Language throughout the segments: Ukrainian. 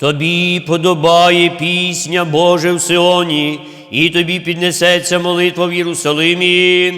Тобі подобає пісня Боже в Сионі, і тобі піднесеться молитва в Єрусалимі.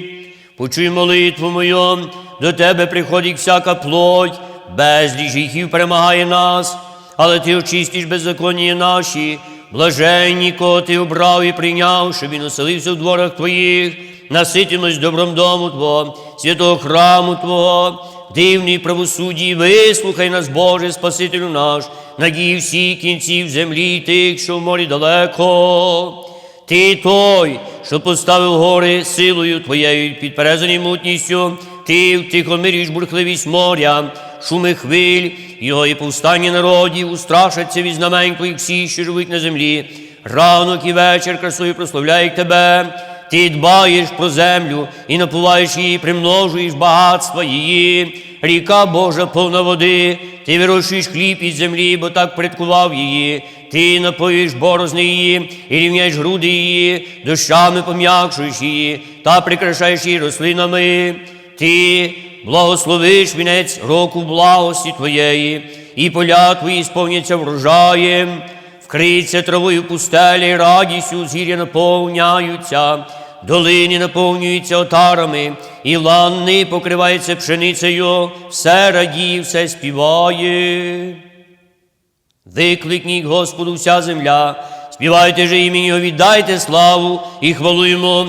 Почуй молитву мою, до тебе приходить всяка плоть, безліч гріхів перемагає нас, але ти очистиш беззаконня наші, блаженні, кого ти обрав і прийняв, щоб він оселився в дворах твоїх, наситимось добром дому Твого, святого храму Твого, дивний правосуддій, вислухай нас, Боже, Спасителю наш, надії всіх кінців землі, тих, що в морі далеко. Ти той, що поставив гори силою твоєю під перезаною мутністю, ти втихомирюєш бурхливість моря, шуми хвиль, його і повстання народів, устрашаться від знамень твоїх всі, що живуть на землі. Ранок і вечір красою прославляють тебе. Ти дбаєш про землю і напуваєш її, примножуєш багатства її. Ріка Божа повна води, ти вирощуєш хліб із землі, бо так предкував її. Ти напоїш борозни її і рівняєш груди її, дощами пом'якшуєш її та прикрашаєш її рослинами. Ти благословиш вінець року благості твоєї, і поля твої сповняться врожаєм. Вкриється травою пустелі, радістю згір'я наповняються, долини наповнюються отарами, і лани покриваються пшеницею, все радіє, все співає. Викликніть Господу вся земля, співайте же імені віддайте славу і хвалу йому.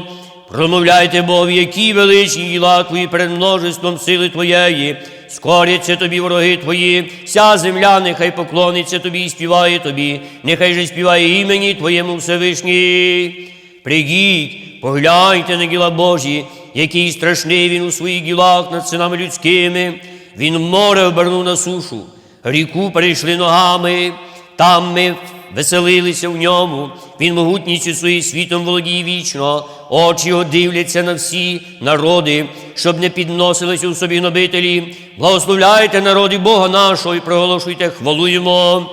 Промовляйте Богові, які величні діла Твої перед множеством сили Твоєї, скоряться тобі вороги Твої, вся земля нехай поклониться тобі і співає тобі, нехай же співає імені Твоєму Всевишній. Прийдіть, погляньте на діла Божі, який страшний він у своїх ділах над синами людськими. Він море обернув на сушу, ріку перейшли ногами, там ми веселилися в ньому. Він могутністю своїм світом володіє вічно, очі його дивляться на всі народи, щоб не підносилися у собі гнобителі. Благословляйте народи Бога нашого і проголошуйте хвалу йому.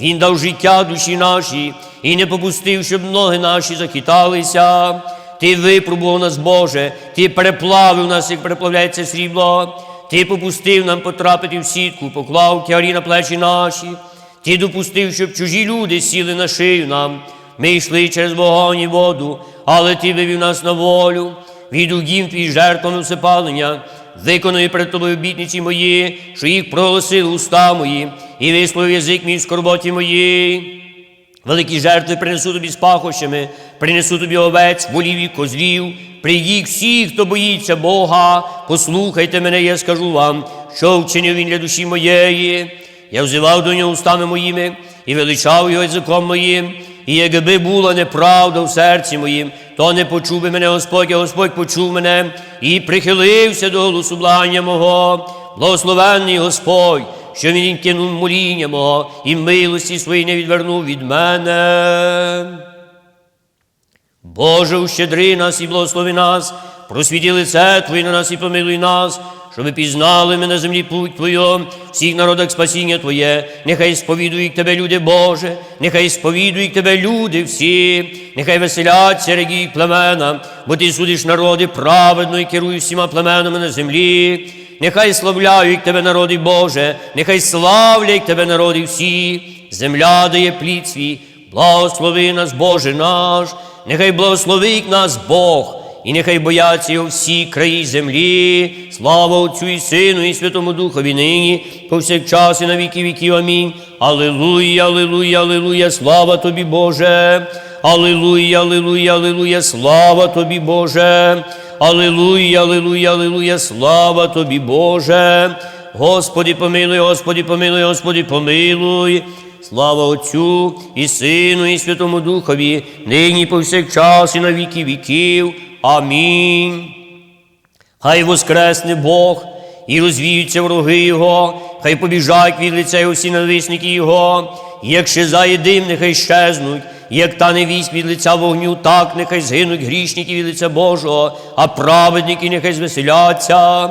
Він дав життя душі нашій і не попустив, щоб ноги наші захиталися. Ти випробував нас, Боже, ти переплавив нас, як переплавляється срібло. Ти попустив нам потрапити в сітку, поклав тярі на плечі наші. Ти допустив, щоб чужі люди сіли на шию нам. Ми йшли через вогонь і воду, але ти вивів нас на волю. Від угів твій жертвами всепалення, виконує перед тобою обітниці мої, що їх проголосили уста мої, і висловив язик мій в скорботі моїй. Великі жертви принесу тобі з пахощами, принесу тобі овець, волів і козлів. Прийдіть всі, хто боїться Бога, послухайте мене, я скажу вам, що вчинив він для душі моєї. Я взивав до нього устами моїми і величав його язиком моїм. І якби була неправда в серці моїм, то не почув би мене Господь, а Господь почув мене і прихилився до голосу благання мого. Благословенний Господь, що він кинув моління мого і милості свої не відвернув від мене. Боже, ущедри нас і благослови нас, просвіті лице Твоє на нас і помилуй нас, щоб пізнали ми на землі путь Твою, всіх народах спасіння Твоє, нехай сповідують Тебе, люди Боже, нехай сповідують Тебе, люди всі, нехай веселяться радіють племена, бо Ти судиш народи праведно і керуєш всіма племенами на землі. Нехай славляють Тебе, народи Боже, нехай славлять Тебе, народи всі, земля дає плід свій, благослови нас, Боже наш, нехай благословить нас Бог, і нехай бояться його всі краї землі. Слава Отцю і Сину, і Святому Духові нині, повсякчас і на віки віків. Амінь. Аллилуйя, аллилуйя, аллилуйя, слава тобі, Боже. Аллилуйя, аллилуйя, аллилуйя, слава тобі, Боже. Аллилуйя, аллилуйя, аллилуйя, слава тобі, Боже. Господи, помилуй, Господи, помилуй, Господи, помилуй. Слава Отцю і Сину, і Святому Духові, нині повсякчас і на віки віків. Амінь. Хай воскресне Бог і розвіються вороги Його, хай побіжать від лиця всі ненависники Його, як щезає дим, нехай щезнуть, як та невість від лиця вогню, так нехай згинуть грішники від лиця Божого, а праведники нехай звеселяться.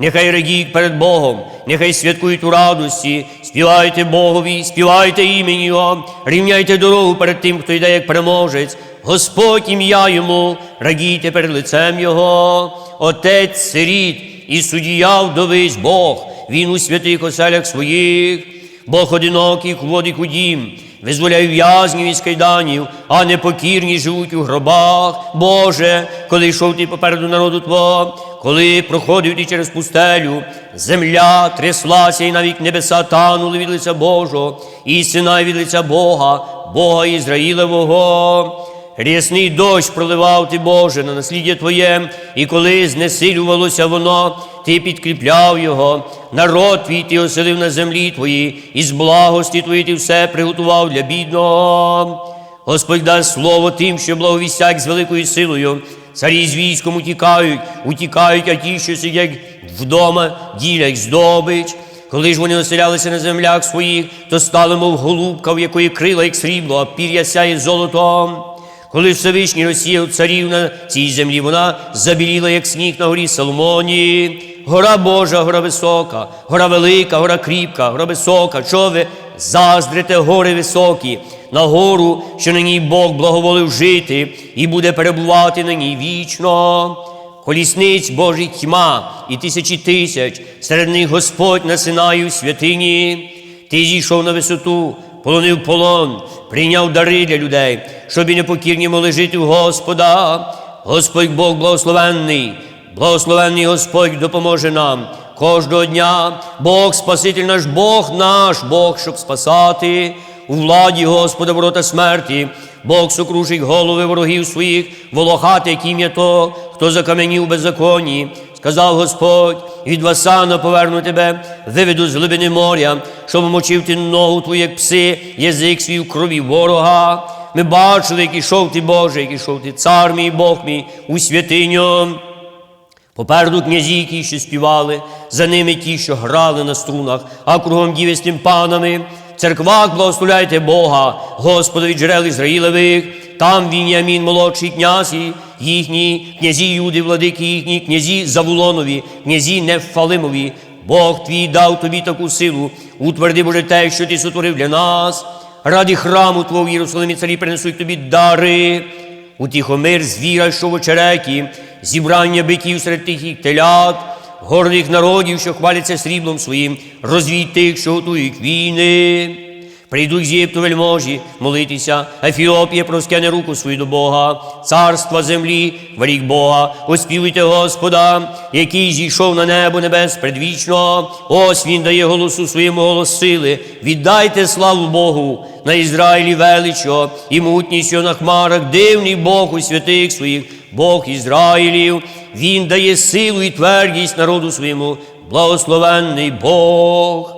Нехай радіють перед Богом, нехай святкують у радості, співайте Богові, співайте імені Його, рівняйте дорогу перед тим, хто йде як переможець. Господь ім'я йому, радійте перед лицем Його, Отець сиріт і суддя вдовись Бог, Він у святих оселях своїх, Бог одинокий водить у дім, визволяй в'язнів із кайданів, а непокірні живуть у гробах. Боже, коли йшов ти попереду народу Твого, коли проходив ти через пустелю, земля тряслася, і навіть небеса танули від лиця Божого, і сина від лиця Бога, Бога Ізраїлевого. Рясний дощ проливав ти, Боже, на насліддя Твоє, і коли знесилювалося воно, ти підкріпляв його, народ твій ти оселив на землі твої, і з благості твої ти все приготував для бідного. Господь дасть слово тим, що благовістять з великою силою. Царі з військом утікають, утікають, а ті, що сидять вдома, ділять здобич. Коли ж вони оселялися на землях своїх, то стали, мов голубка, в якої крила, як срібло, а пір'я сяє золотом. Коли Всевишній розсіяв царів на цій землі, вона забіліла, як сніг на горі Соломоні. Гора Божа, гора висока, гора велика, гора кріпка, гора висока. Чого ви заздрите гори високі, на гору, що на ній Бог благоволив жити, і буде перебувати на ній вічно. Колісниць Божий тьма і тисячі тисяч, серед них Господь на Синаю святині. Ти зійшов на висоту, полонив полон, прийняв дари для людей, щоб і непокірні могли жити в Господа. Господь Бог благословенний, благословенний Господь допоможе нам кожного дня. Бог Спаситель наш, Бог наш, Бог, щоб спасати. У владі Господа ворота смерті, Бог сокрушить голови ворогів своїх, волохати, ім'я то, хто закаменів беззаконні. Сказав Господь, від Васана поверну тебе, виведу з глибини моря, щоб мочив ти ногу твою, як пси, язик свій в крові ворога. Ми бачили, як ішов ти, Боже, як ішов ти, цар мій, Бог мій, у святиню. Попереду князі, які що співали, за ними ті, що грали на струнах, а кругом діви з тимпанами. В церквах благословляйте Бога, Господа від джерел Ізраїлевих. Там Він'ямін, молодший князь, їхні князі Юди, владики їхні, князі Завулонові, князі Нефалимові. Бог твій дав тобі таку силу, утверди, Боже, те, що ти сотворив для нас. Ради храму Твого в Єрусалимі царі принесуть тобі дари. Утихомир звіра, що в очереті, зібрання биків серед тихих телят, гордих народів, що хваляться сріблом своїм, розвій тих, що готують війни. Прийдуть з вельможі молитися, Ефіопія проскяне руку свою до Бога, царства землі, хваліть Бога, оспівуйте Господа, який зійшов на небо небес предвічно. Ось він дає голосу своєму голос сили. Віддайте славу Богу на Ізраїлі величо і мутність його на хмарах, дивний Бог у святих своїх, Бог Ізраїлів. Він дає силу і твердість народу своєму, благословенний Бог.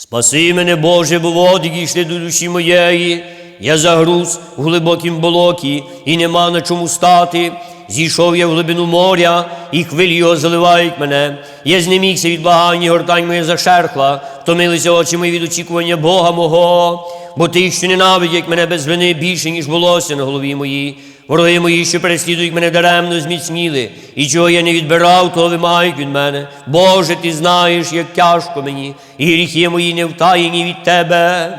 Спаси мене, Боже, бо води дійшли до душі моєї. Я загруз у глибокім болоті, і нема на чому стати. Зійшов я в глибину моря, і хвилі його заливають мене. Я знемігся від благання, гортань моя зашерхла, втомилися очі мої від очікування Бога мого, бо ти, що ненавидять мене без вини більше, ніж волосся на голові моїй. Вороги мої, що переслідують мене даремно, зміцніли, і чого я не відбирав, того вимагають від мене. Боже, ти знаєш, як тяжко мені, і гріхи мої не втаєні від тебе.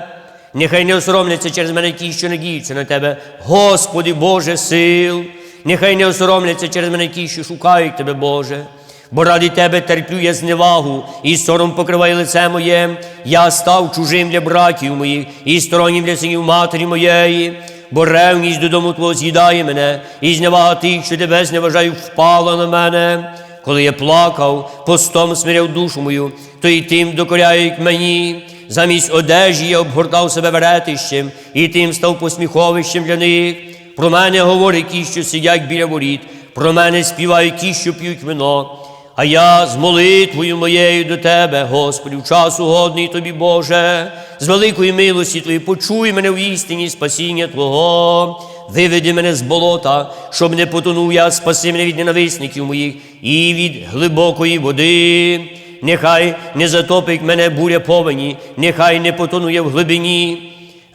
Нехай не осоромляться через мене ті, що надіються на тебе, Господи Боже сил. Нехай не осоромляться через мене ті, що шукають тебе, Боже. Бо ради тебе терплю я зневагу, і сором покриває лице моє. Я став чужим для братів моїх, і стороннім для синів матері моєї. Бо ревність додому Твого з'їдає мене, і зневага тих, що тебе зневажають, впала на мене. Коли я плакав, постом смиряв душу мою, то й тим докоряють мені. Замість одежі я обгортав себе веретищем, і тим став посміховищем для них. Про мене говорять ті, що сидять біля воріт, про мене співають ті, що п'ють вино. А я з молитвою моєю до Тебе, Господи, в час угодний Тобі, Боже, з великої милості Твої, почуй мене в істині спасіння Твого, виведи мене з болота, щоб не потонув я, спаси мене від ненависників моїх і від глибокої води. Нехай не затопить мене буря повені, нехай не потону я в глибині.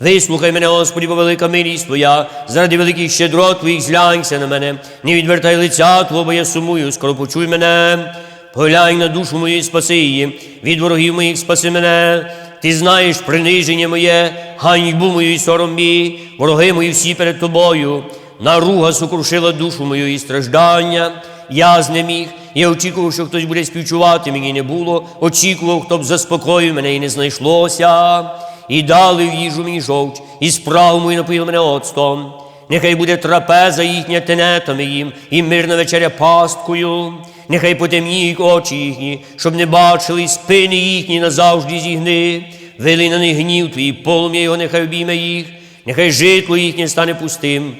Вислухай мене, Господи, бо велика милість Твоя, заради великих щедрот Твоїх зглянься на мене, не відвертай лиця Твого, бо я сумую, скоро почуй мене. Поглянь на душу мою спаси її, від ворогів моїх спаси мене. Ти знаєш приниження моє, ганьбу мою і сором мій, вороги мої всі перед тобою. Наруга сокрушила душу мою і страждання. Я знеміг, я очікував, що хтось буде співчувати, мені не було. Очікував, хто б заспокоїв мене і не знайшлося. І дали в їжу мені жовч, і справу мою напоїли мене оцтом. Нехай буде трапеза їхня тенетами їм, і мирна вечеря пасткою. Нехай потемніють очі їхні, щоб не бачили і спини їхні назавжди зігни. Вели на них гнів твій, полум'я його нехай обійме їх, нехай житло їхнє стане пустим.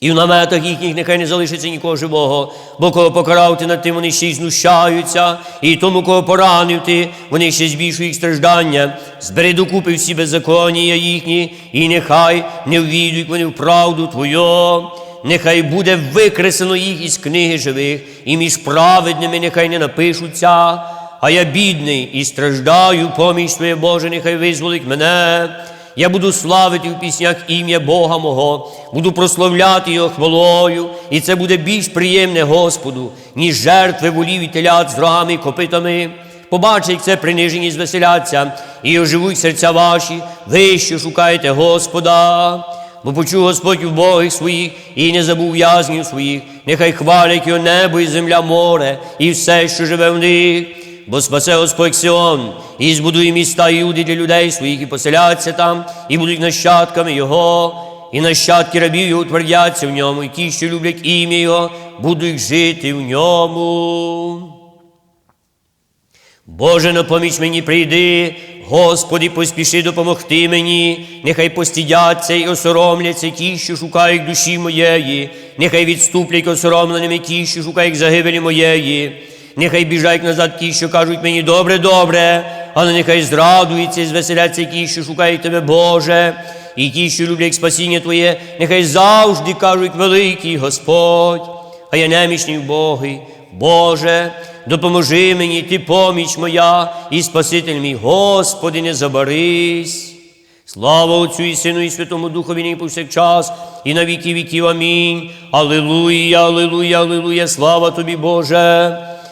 І в наметах їхніх нехай не залишиться нікого живого, бо кого покарав ти над тим, вони ще й знущаються, і тому, кого поранив ти, вони ще збільшують страждання. Збери докупи всі беззаконія їхні, і нехай не ввійдуть вони в правду Твою. Нехай буде викреслено їх із книги живих, і між праведними нехай не напишуться. А я бідний і страждаю, поміч Твоє Боже, нехай визволить мене. Я буду славити в піснях ім'я Бога мого, буду прославляти Його хвалою, і це буде більш приємне Господу, ніж жертви волів і телят з рогами і копитами. Побачить, це принижені звеселяться, і оживуть серця ваші, ви, що шукаєте Господа. Бо почув Господь у Богих своїх і не забув в'язнів своїх, нехай хвалять його небо і земля море, і все, що живе в них. Бо спасе Господь Сіон, і збудує міста Іуди для людей своїх, і поселяться там, і будуть нащадками Його, і нащадки рабів Його утвердяться в ньому, і ті, що люблять ім'я Його, будуть жити в ньому. Боже, на поміч мені прийди, Господи, поспіши допомогти мені, нехай постідяться і осоромляться ті, що шукають душі моєї, нехай відступлять осоромленими ті, що шукають загибелі моєї. Нехай біжать назад ті, що кажуть мені добре, добре, але нехай зрадуються і звеселяться ті, що шукають тебе, Боже, і ті, що люблять спасіння Твоє, нехай завжди кажуть великий Господь, а я немічний Боги, Боже, допоможи мені, ти поміч моя, і Спаситель мій, Господи, не забарись. Слава Отцю і Сину, і Святому Духові, нині повсякчас, і на віки віків. Амінь. Аллилуйя, аллилуйя, аллилуйя, слава тобі, Боже.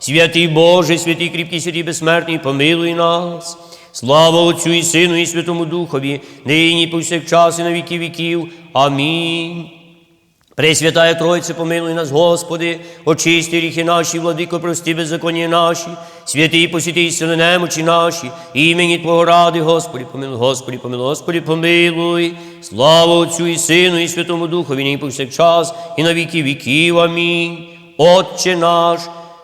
Святий Боже, святий кріпкий, святий безсмертний, помилуй нас. Слава Отцю і Сину, і Святому Духові, нині і повсякчас, і на віки віків. Амінь. Пресвятая Тройце, помилуй нас, Господи, очисти гріхи наші, владико, прости беззаконня наші, святий посвятий сили немочі наші, імені Твого ради, Господи, помилуй, Господи, помилуй, Господи, помилуй. Слава Отцю і Сину, і Святому Духові, нині повсякчас, і на віки віків. Амінь. Отче наш,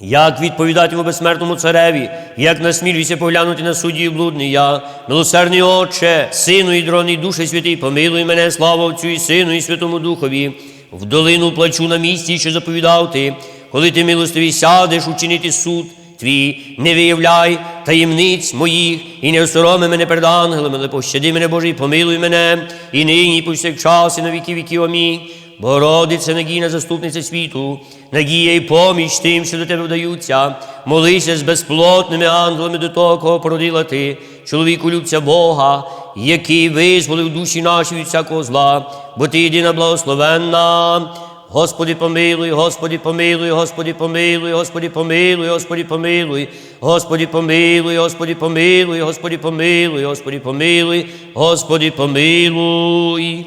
Як відповідатиму безсмертному цареві, як насмілюся поглянути на судді блудний я, милосердний Отче, Сину і дроний Душе Святий, помилуй мене, слава Отцю і Сину, і Святому Духові, в долину плачу на місці, що заповідав ти, коли ти милостиві сядеш учинити суд твій, не виявляй таємниць моїх, і не осороми мене перед ангелами, але пощади мене, Боже, і помилуй мене, і нині, і повсякчас, і на віки віків. Амінь. Богородиця, надійна заступниця світу, надія і поміч тим, що до тебе вдаються, молися з безплотними ангелами до того, кого породила ти, чоловіку любця Бога, який визволив душі наші від всякого зла, бо ти єдина благословенна. Господи, помилуй, Господи, помилуй, Господи, помилуй, Господи, помилуй, Господи, помилуй, Господи, помилуй, Господи, помилуй, Господи, помилуй, Господи, помилуй, Господи, помилуй.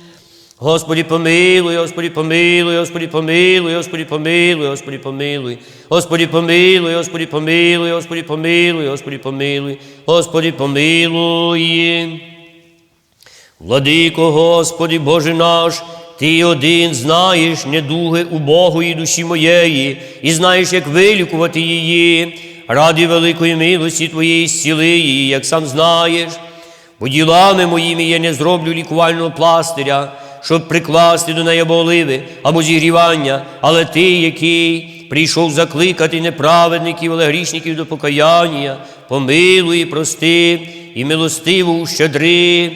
Господи помилуй, Господи помилуй, Господи помилуй, Господи помилуй, Господи помилуй, Господи помилуй, Господи помилуй, Господи помилуй, Господи помилуй, Господи помилуй. Владико Господи Боже наш, Ти один знаєш недуги убогої душі моєї, і знаєш, як вилікувати її. Ради великої милості Твоєї зціли її, як сам знаєш. Бо ділами моїми я не зроблю лікувального пластиря, щоб прикласти до неї боливи або зігрівання, але ти, який прийшов закликати неправедників, але грішників до покаяння, помилуй, і прости і милостиво ущадри,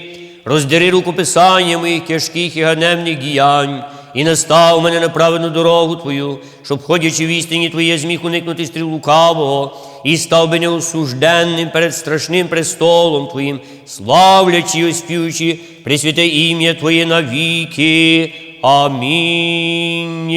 роздери рукописання моїх тяжких і ганебних діянь, і настав мене на праведну дорогу Твою, щоб, ходячи в істині Твоє, зміг уникнути стріл лукавого, і став би неосужденним перед страшним престолом Твоїм, славлячи і оспівуючи пресвяте ім'я Твоє навіки. Амінь.